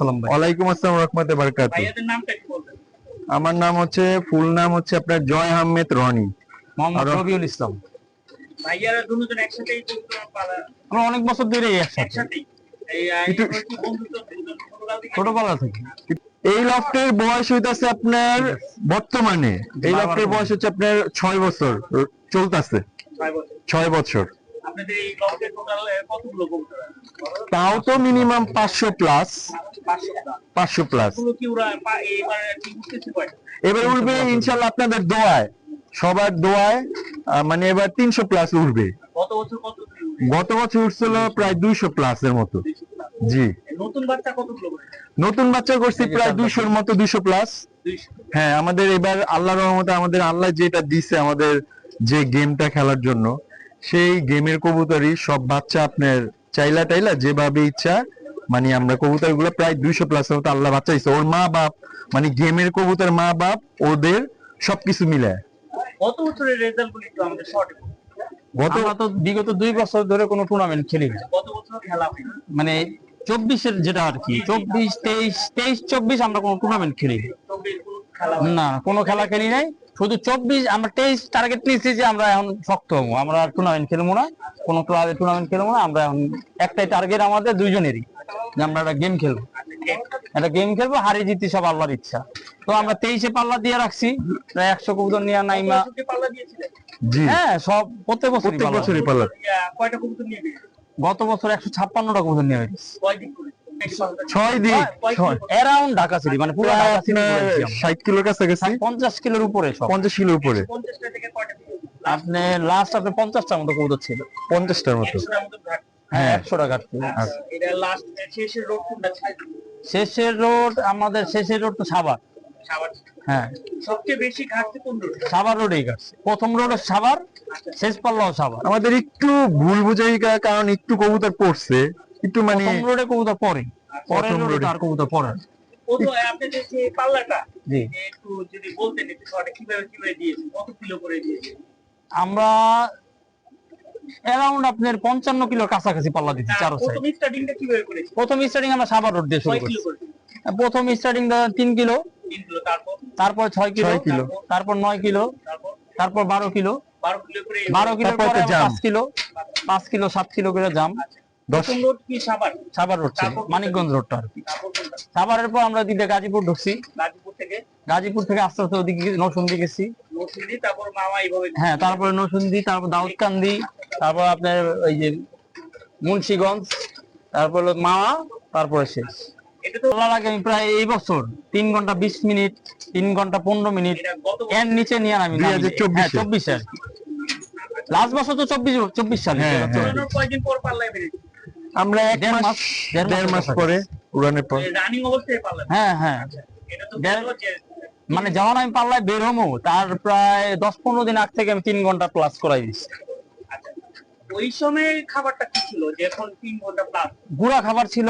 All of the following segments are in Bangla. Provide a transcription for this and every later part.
আসসালাম ভাই ওয়ালাইকুম আসসালাম রহমতে বারকাত। ভাইয়াদের নামটা কি বলবেন। আমার নাম হচ্ছে ফুল নাম হচ্ছে আপনার জয় আহমেদ রনি। মোহাম্মদ রবিউল ইসলাম। ভাইয়ারা দুজন একসাথেই আমরা অনেক বছর ধরে একসাথে। ছোটবেলা থেকে? এই লফটের বয়স হইতাছে আপনার বর্তমানে। এই লফটের বয়স হচ্ছে আপনার ছয় বছর চলতেছে। ছয় বছর। আপনাদের এই লক্ষ্যে টোটাল কতগুলো কবুতর তাও তো মিনিমাম পাঁচশো প্লাস পাঁচশো টা। পাঁচশো প্লাস কি ওরা এবার কি উঠতেছে এবার উঠবে ইনশাল্লাহ আপনাদের দোয়ায়। সবার দোয়ায় মানে এবার তিনশো প্লাস উঠবে গত বছর কত গত বছর উঠছিল প্রায় দুইশো প্লাস এর মতো। জি। নতুন বাচ্চা কতগুলো নতুন বাচ্চা করছি প্রায় দুইশোর মতো দুইশো প্লাস হ্যাঁ আমাদের এবার আল্লাহ রহমতে আমাদের আল্লাহ যেটা দিছে আমাদের যে গেমটা খেলার জন্য সেই গেমের কবুতরই সব বাচ্চা আপনার চাইলা টাইলা যেভাবে ইচ্ছা মানে আমরা কবুতরগুলো প্রায় দুইশো প্লাস মতো আল্লাহ বাচ্চা দিচ্ছে ওর মা বাপ মানে গেমের কবুতর মা বাপ ওদের সবকিছু মিলে গত বছরের রেজাল্ট গুলি একটু আমাদের শর্টে গত তো বিগত দুই বছর ধরে কোনো টুর্নামেন্ট খেলি না। গত বছর খেলা মানে চব্বিশের যেটা আর কি চব্বিশ তেইশ তেইশ চব্বিশ আমরা কোনো টুর্নামেন্ট খেলি না। চব্বিশ কোনো খেলা হয়নি না কোনো খেলা খেলি নাই। শুধু চব্বিশ আমরা তেইশ টার্গেট নিয়েছি যে আমরা এখন শক্ত হব। আমরা টুর্নামেন্ট খেলব না কোনো ক্লাবে টুর্নামেন্ট খেলব না আমরা এখন একটাই টার্গেট আমাদের দুইজনেরই যে আমরা একটা গেম খেলব। একটা গেম খেলব হারি জিতি সব আল্লাহর ইচ্ছা। তো আমরা তেইশে পাল্লা দিয়ে রাখছি প্রায় একশো কবুতর নিয়ে নাইমা বছরকে পাল্লা দিয়েছিলেন জি। হ্যাঁ সব প্রত্যেক বছর প্রত্যেক বছরই পাল্লা। কয়টা কবুতর নিয়ে গত বছর একশো ছাপ্পান্নটা কবুতর নিয়ে হয়েছে। ছয় দিক ছয়। অ্যারাউন্ড ঢাকা সিটি মানে পুরো ঢাকা সিটি ষাট কিলোর কাছাকাছি। পঞ্চাশ কিলোর উপরে পঞ্চাশ কিলোর উপরে? আপনি লাস্ট আপনি পঞ্চাশটার মতো কবুতর ছিল। পঞ্চাশটার মতো। একশোটার মতো ঘাট। হ্যাঁ একশো টাকা আচ্ছা। লাস্ট শেষের রোড আমাদের শেষের রোড তো সাভার। সাবার হ্যাঁ। সবচেয়ে বেশি ঘাটছে কোন রোড সাভার রোডেই কাটছে প্রথম রোড সাভার শেষ পাল্লাও সাবার আমাদের একটু ভুল বুঝাই কারণ একটু কবুতর পড়ছে। একটু মানে প্রথম রোডে কবুতর পরে রোডে তার কবুতর পরে আপনাদের যে পাল্লাটা জি। একটু যদি বলতেন একটু কীভাবে কীভাবে দিয়েছে কত কিলো করে দিয়েছে? আমরা অ্যারাউন্ড আপনার পঞ্চান্ন কিলোর কাছাকাছি পাল্লা দিচ্ছি চারো প্রথম স্টার্টিংটা কীভাবে করেছে? প্রথম স্টার্টিং আমরা সাভার রোড দিয়ে শুরু করছি। প্রথম স্টার্টিং তিন কিলো। তারপর? তারপর ছয় কিলো। কিলো। তারপর নয় কিলো। তারপর? বারো কিলো। বারো কিলো বারো কিলো। পাঁচ কিলো। পাঁচ কিলো সাত কিলো করে জাম দশ প্রথম রোড কি সাবার রোড মানিকগঞ্জ রোডটা আর কি। সাভারের পর আমরা দিকে গাজীপুর ঢুকছি। গাজীপুর থেকে? আস্তে আস্তে ওদিকে নরসিংদী গেছি। নরসিংদী তারপর মামা এইভাবে হ্যাঁ তারপরে তারপর দাউদকান্দি তারপর আপনার ওই যে মুন্সিগঞ্জ তারপর মাওয়া তারপরে শেষ। এটা তো তোলার আগে আমি প্রায় এই বছর তিন ঘণ্টা বিশ মিনিট তিন ঘণ্টা পনেরো মিনিট এর নিচে নিয়ে আমি 2024 হ্যাঁ চব্বিশে। আর কি। লাস্ট বছর তো চব্বিশ চব্বিশ সালে আমরা এক মাস দেড় মাস পরে উড়ানের পর। রানিং অবস্থায় পাল্লা হ্যাঁ হ্যাঁ। যে মানে যখন আমি পাল্লায় বের হব তার প্রায় দশ পনেরো দিন আগ থেকে আমি তিন ঘণ্টা প্লাস করাই দিচ্ছি আচ্ছা ওই সময় খাবারটা কি ছিল? যে এখন তিন ঘণ্টা প্লাস গুড়া খাবার ছিল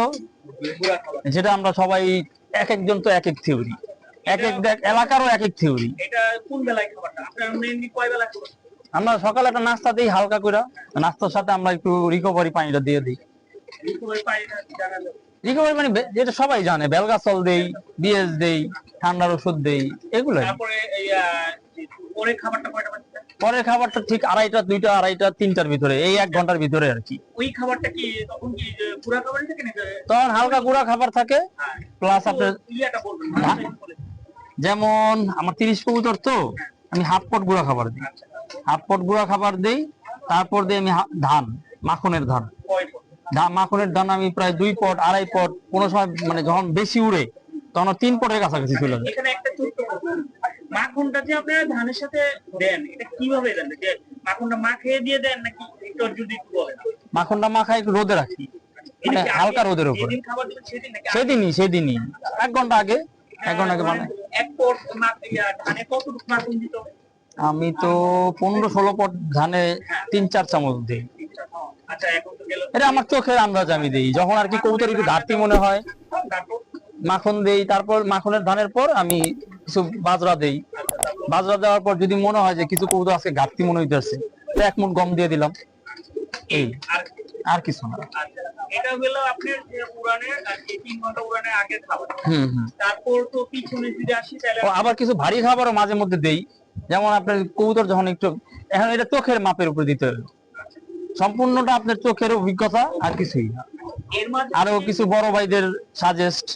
যেটা আমরা সবাই এক একজন তো এক এক থিওরি এক এক দেখ- এলাকারও এক এক থিওরি এটা কোন বেলায় খাবারটা? আপনার মেনলি কয় বেলা আমরা সকালে একটা নাস্তা দিই হালকা করে নাস্তার সাথে আমরা একটু রিকভারি পানিটা দিয়ে দিই। রিকভারি পাই না জানা যাবে রিকভারি পানি বে- যেটা সবাই জানে বেলগাছল দেই বিএস দেই ঠান্ডার ওষুধ দেই এগুলো তারপরে এই পরে খাবারটা কয়টা পরের খাবারটা ঠিক আড়াইটা দুইটা আড়াইটা তিনটার ভিতরে এই এক ঘণ্টার ভিতরে আর কি। ওই খাবারটা কি তখন কি খাবারই থাকে নাকি? তখন হালকা গুঁড়া খাবার থাকে হ্যাঁ। প্লাস আপনার বলবেন হ্যাঁ। যেমন আমার তিরিশ কবুতর তো আমি হাফ পট গুঁড়া খাবার দিই। হাফ পট গুঁড়া খাবার দিই তারপর দিই আমি ধান মাখনের ধান। মাখনের ধান আমি প্রায় দুই পট আড়াই পট কোনো সময় মানে যখন বেশি উড়ে তখন তিন পটের কাছাকাছি এখানে একটা ছোট্ট মাখনটা যে আপনারা ধানের সাথে দেন এটা কীভাবে দেন? যে মাখনটা মাখিয়ে দিয়ে দেন নাকি একটু যদি বলেন? মাখনটা মাখায় একটু রোদে রাখি। মানে হালকা রোদের উপরে। সেদিনই সেদিনই। এক ঘণ্টা আগে এক ঘণ্টা আগে মানে এক পট ধানে কতটুকু মাখন দিতে? আমি তো পনেরো ষোলো পট ধানে তিন চার চামচ দিই। আচ্ছা এটা আমার চোখের আন্দাজ আমি দিই। যখন আর কি কবুতর একটু ঘাটতি মনে হয় মাখন দেই তারপর মাখনের ধানের পর আমি কিছু বাজরা দেই। বাজরা দেওয়ার পর যদি মনে হয় যে কিছু কবুতর আজকে ঘাটতি মনে হইতেছে তো এক মুঠ গম দিয়ে দিলাম। এই আর কিছু না। আচ্ছা এটা হলো আপনার উড়ানের আর কি তিন ঘণ্টা উড়ানের আগে খাবার। হুম হুম। তারপর তো পিছনে যদি আসি তাহলে আবার কিছু ভারী খাবারও মাঝে মধ্যে দেই। যেমন আপনার কবুতর যখন একটু এখন এটা চোখের মাপের উপরে দিতে হবে। সম্পূর্ণটা আপনার চোখের অভিজ্ঞতা আর কিছুই না। আরও কিছু বড় ভাইদের সাজেস্ট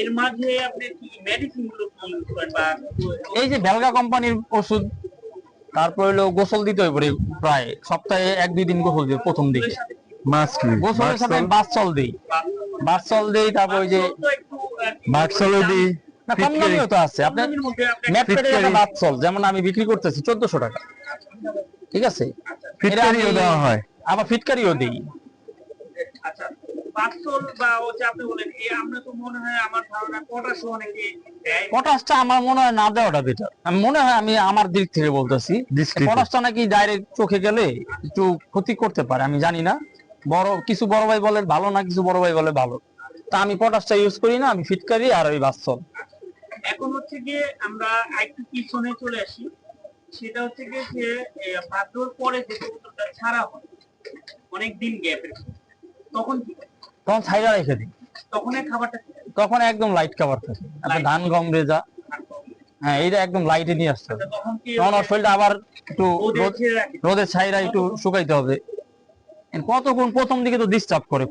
এর মাঝে আপনি কি মেডিসিনগুলো ইউজ করেন বা এই যে বেলগা কোম্পানির ওষুধ তারপর হলো গোসল দিতে পরে প্রায় সপ্তাহে এক দুই দিন গোসল দিই প্রথম দিকে। গোসলের সাথে বাসচল দিই। বাসচল দিই তারপর ওই যে না কম দামিও তো আছে। আপনার একটা। বাসচল যেমন আমি বিক্রি করতেছি চোদ্দশো টাকা। ঠিক আছে? ফিটকারিও দেওয়া হয়। আবার ফিটকারিও দিই। আচ্ছা পার্সল বা হচ্ছে আপনি বলেন এই আমরা তো মনে হয় আমার ধারণা পটাশ অনেকে দেয়। পটাশটা আমার মনে হয় না দেওয়াটা বেটার আমি মনে হয় আমি আমার দিক থেকে বলতেছি পটাশটা নাকি ডাইরেক্ট চোখে গেলে একটু ক্ষতি করতে পারে আমি জানি না। বড় কিছু বড় ভাই বলে ভালো না কিছু বড় ভাই বলে ভালো। তা আমি পটাশটা ইউজ করি না আমি ফিটকারি আর ওই বাস্তব। এখন হচ্ছে গিয়ে আমরা একটু পিছনে চলে আসি। সেটা হচ্ছে যে ভাদ্রর পরে যে কবুতরটা ছাড়া হয় অনেক দিন গ্যাপের তখন কি তখন ছাইরা রেখে দিই। তখন এই খাবারটা তখন একদম লাইট খাবার থাকে। আপনার ধান গম রেজা হ্যাঁ এইটা একদম লাইটে নিয়ে আসতে হবে। তখন ওর শরীরটা আবার একটু রোদের ছাইরা একটু শুকাইতে হবে। কতক্ষণ প্রথম দিকে তো ডিস্টার্ব করে।